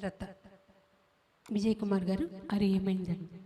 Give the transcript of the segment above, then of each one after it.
తర్వాత విజయ్ కుమార్ గారు అరే ఏమైందండి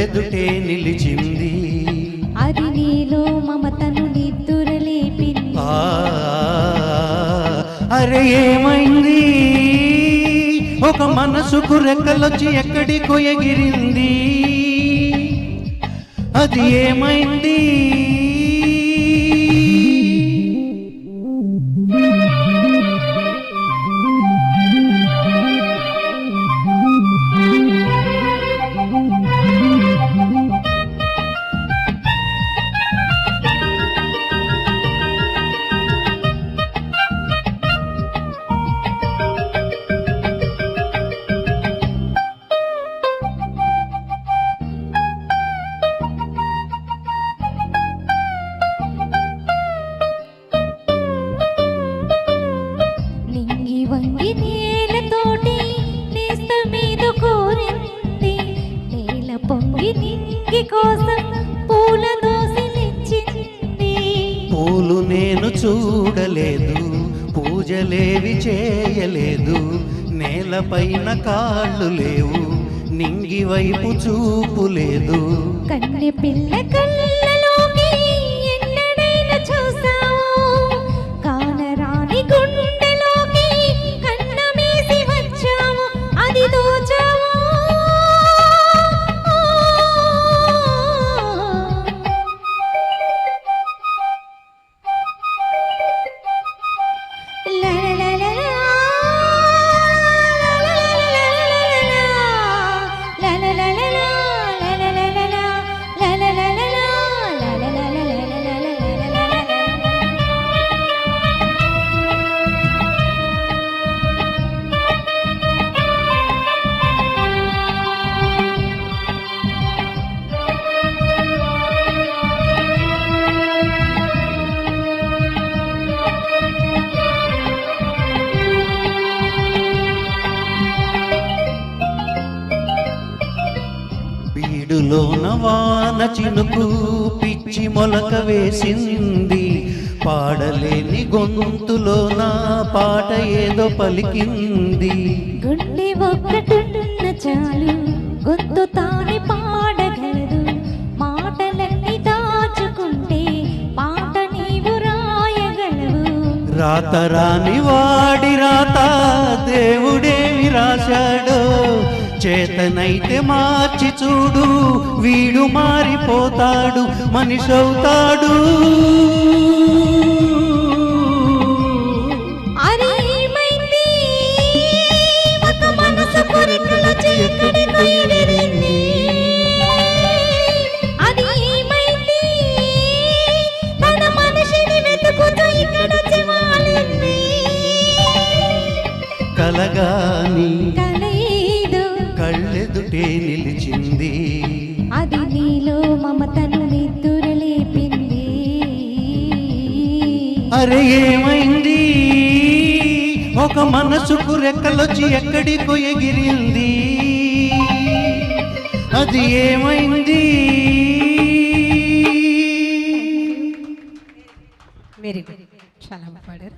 కళ్ళెదుటే నిలిచింది. అది నీలో మమతను నిద్దురలేపింది అరే ఏమైంది? ఒక మనసుకు రెక్కలొచ్చి ఎక్కడికో ఎగిరింది. అది ఏమైంది? కోసం పూల దోసి తెచ్చింది పూలు నేను చూడలేదు పూజలేవి చేయలేదు నేలపైన కాళ్ళు లేవు నింగి వైపు చూపు లేదు. కన్నె పిల్ల కళ్ళలోకి బీడులోన వాన చినుకు పిచ్చి మొలక వేసింది. పాడలేని గొంతులోన పాట ఏదో పలికింది. గుండె ఒక్కటున్న చాలు గొంతు తాని పాడగలదు. మాటలన్నీ దాచుకుంటే పాట నీవు రాయగలవు. రాత రాని వాడి రాత దేవుడేమి రాశాడో చేతనైతే మార్చి చూడు వీడు మారిపోతాడు మనిషవుతాడు. ఇక్కడొచ్చి వాలింది. కలగాని కళ్ళెదుటే నిలిచింది. అది నీలో మమతను నిద్దురలేపింది అరే ఏమైంది? ఒక మనసుకు రెక్కలొచ్చి ఎక్కడికో ఎగిరింది. అది ఏమైంది? వెరీ గుడ్ చాలా పాడారు